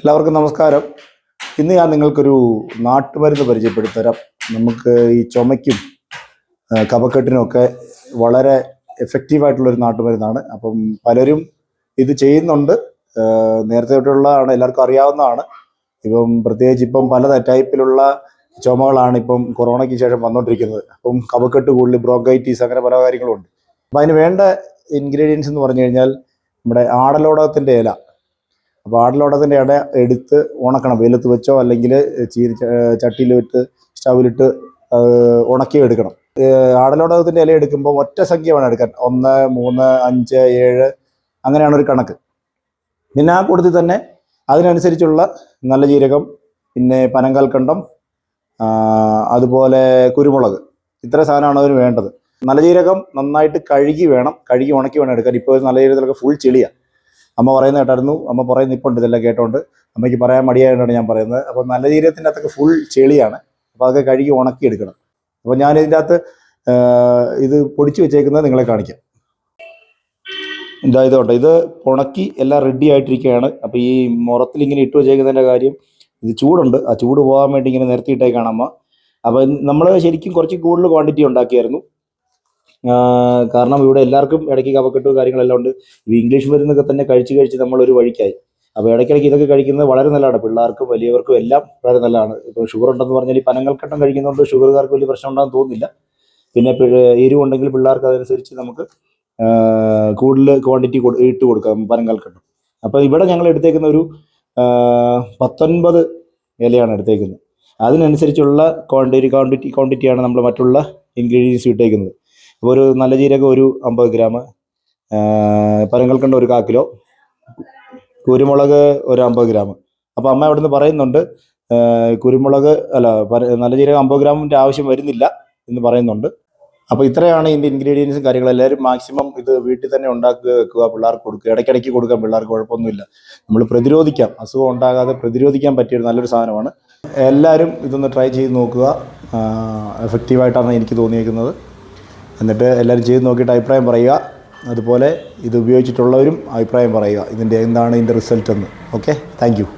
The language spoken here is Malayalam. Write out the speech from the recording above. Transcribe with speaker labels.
Speaker 1: എല്ലാവർക്കും നമസ്കാരം. ഇന്ന് ഞാൻ നിങ്ങൾക്കൊരു നാട്ടുമരുന്ന് പരിചയപ്പെടുത്തരാം. നമുക്ക് ഈ ചുമയ്ക്കും ആ, കഫക്കെട്ടിനും ഒക്കെ വളരെ എഫക്റ്റീവായിട്ടുള്ളൊരു നാട്ടുമരുന്നാണ്. അപ്പം പലരും ഇത് ചെയ്യുന്നുണ്ട്. നേരത്തെ തൊട്ടുള്ളതാണ് എല്ലാവർക്കും അറിയാവുന്നതാണ്. ഇപ്പം പ്രത്യേകിച്ച് ഇപ്പം പല ടൈപ്പിലുള്ള ചുമകളാണ് ഇപ്പം കൊറോണയ്ക്ക് ശേഷം വന്നുകൊണ്ടിരിക്കുന്നത് അപ്പം കഫക്കെട്ട് കൂടുതൽ ബ്രോങ്കൈറ്റീസ് അങ്ങനെ പല കാര്യങ്ങളുണ്ട് അപ്പം അതിന് വേണ്ട ഇൻഗ്രീഡിയൻസ് എന്ന് പറഞ്ഞു കഴിഞ്ഞാൽ നമ്മുടെ ആടലോടകത്തിന്റെ ഇല. അപ്പോൾ ആടലോടത്തിന്റെ ഇട എടുത്ത് ഉണക്കണം. വെയിലത്ത് വെച്ചോ അല്ലെങ്കിൽ ചീരി ചട്ടിയിലിട്ട് സ്റ്റൗവിലിട്ട് ഉണക്കി എടുക്കണം. ആടലോടകത്തിന്റെ ഇല എടുക്കുമ്പോൾ ഒറ്റ സംഖ്യ വേണം എടുക്കാൻ. ഒന്ന് മൂന്ന് അഞ്ച് ഏഴ് അങ്ങനെയാണ് ഒരു കണക്ക്. പിന്നെ ആ കൂട്ടത്തിൽ തന്നെ അതിനനുസരിച്ചുള്ള നല്ല ജീരകം പിന്നെ പനങ്കൽക്കണ്ടം അതുപോലെ കുരുമുളക്. ഇത്ര സാധനമാണ് അതിന് വേണ്ടത്. നല്ല ജീരകം നന്നായിട്ട് കഴുകി വേണം. കഴുകി ഉണക്കി വേണം എടുക്കാൻ. ഇപ്പോൾ നല്ല ജീരകത്തിലൊക്കെ ഫുൾ ചെളിയാണ് അമ്മ പറയുന്ന കേട്ടായിരുന്നു. അമ്മ പറയുന്ന ഇപ്പോൾ ഉണ്ട് ഇതെല്ലാം കേട്ടോണ്ട്. അമ്മയ്ക്ക് പറയാൻ മടിയായതുകൊണ്ടാണ് ഞാൻ പറയുന്നത്. അപ്പോൾ നല്ല ജീരകത്തിന്റെ അകത്തൊക്കെ ഫുൾ ചെളിയാണ്. അപ്പോൾ അതൊക്കെ കഴുകി ഉണക്കി എടുക്കണം അപ്പോൾ ഞാൻ ഇതിന്റെ അകത്ത് ഇത് പൊടിച്ചു വെച്ചേക്കുന്നത് നിങ്ങളെ കാണിക്കാം. ഇതാ ഇതുണ്ട് ഇത് ഉണക്കി എല്ലാം റെഡി ആയിട്ടിരിക്കുകയാണ്. അപ്പോൾ ഈ മുറത്തിൽ ഇങ്ങനെ ഇട്ട് വെച്ചേക്കുന്നതിന്റെ കാര്യം ഇത് ചൂടുണ്ട്. ആ ചൂട് പോകാൻ വേണ്ടി ഇങ്ങനെ നിരത്തിയിട്ടേക്കാണ് അമ്മ. അപ്പോൾ നമ്മൾ ശരിക്കും കുറച്ച് കൂടുതൽ ക്വാണ്ടിറ്റി ഉണ്ടാക്കിയായിരുന്നു. കാരണം ഇവിടെ എല്ലാവർക്കും ഇടയ്ക്ക് കഫക്കെട്ട് കാര്യങ്ങളെല്ലാം ഉണ്ട്. ഈ ഇംഗ്ലീഷ് മരുന്നൊക്കെ തന്നെ കഴിച്ച് കഴിച്ച് നമ്മളൊരു വഴിക്കായി. അപ്പോൾ ഇടയ്ക്കിടയ്ക്ക് ഇതൊക്കെ കഴിക്കുന്നത് വളരെ നല്ലതാണ്. പിള്ളേർക്കും വലിയവർക്കും എല്ലാം വളരെ നല്ലതാണ്. ഇപ്പോൾ ഷുഗർ ഉണ്ടെന്ന് പറഞ്ഞാൽ ഈ പനങ്ങൾക്കെട്ടം കഴിക്കുന്നതുകൊണ്ട് ഷുഗറുകാർക്ക് വലിയ പ്രശ്നം ഉണ്ടാകും തോന്നുന്നില്ല. പിന്നെ എരിവുണ്ടെങ്കിൽ പിള്ളേർക്ക് അതനുസരിച്ച് നമുക്ക് കൂടുതൽ ക്വാണ്ടിറ്റി ഇട്ട് കൊടുക്കാം പനങ്ങൾക്കെട്ടം അപ്പോൾ ഇവിടെ ഞങ്ങൾ എടുത്തേക്കുന്ന ഒരു പത്തൊൻപത് ഇലയാണ് എടുത്തേക്കുന്നത്. അതിനനുസരിച്ചുള്ള ക്വാണ്ടിറ്റി ക്വാണ്ടിറ്റി ക്വാണ്ടിറ്റിയാണ് നമ്മൾ മറ്റുള്ള ഇൻഗ്രീഡിയൻസ് ഇട്ടേക്കുന്നത്. അപ്പോൾ ഒരു നല്ല ജീരകം ഒരു അമ്പത് ഗ്രാം പനങ്ങൽക്കണ്ട ഒരു കാ കിലോ കുരുമുളക് ഒരു അമ്പത് ഗ്രാം അപ്പോൾ അമ്മ അവിടുന്ന് പറയുന്നുണ്ട് കുരുമുളക് അല്ല നല്ല ജീരകം അമ്പത് ഗ്രാമിന്റെ ആവശ്യം വരുന്നില്ല എന്ന് പറയുന്നുണ്ട്. അപ്പോൾ ഇത്രയാണ് ഇതിന്റെ ഇൻഗ്രീഡിയൻസും കാര്യങ്ങളും. എല്ലാവരും മാക്സിമം ഇത് വീട്ടിൽ തന്നെ ഉണ്ടാക്കി വെക്കുക പിള്ളേർക്ക് കൊടുക്കുക. ഇടയ്ക്കിടയ്ക്ക് കൊടുക്കാം പിള്ളേർക്ക് കുഴപ്പമൊന്നുമില്ല. നമ്മൾ പ്രതിരോധിക്കാം. അസുഖം ഉണ്ടാകാതെ പ്രതിരോധിക്കാൻ പറ്റിയൊരു നല്ലൊരു സാധനമാണ്. എല്ലാവരും ഇതൊന്ന് ട്രൈ ചെയ്ത് നോക്കുക. എഫക്റ്റീവായിട്ടാണ് എനിക്ക് തോന്നിയേക്കുന്നത്. എന്നിട്ട് എല്ലാവരും ചെയ്ത് നോക്കിയിട്ട് അഭിപ്രായം പറയുക. അതുപോലെ ഇത് ഉപയോഗിച്ചിട്ടുള്ളവരും അഭിപ്രായം പറയുക. ഇതിന്റെ എന്താണ് ഇതിന്റെ റിസൾട്ട് എന്ന് ഓക്കെ? താങ്ക്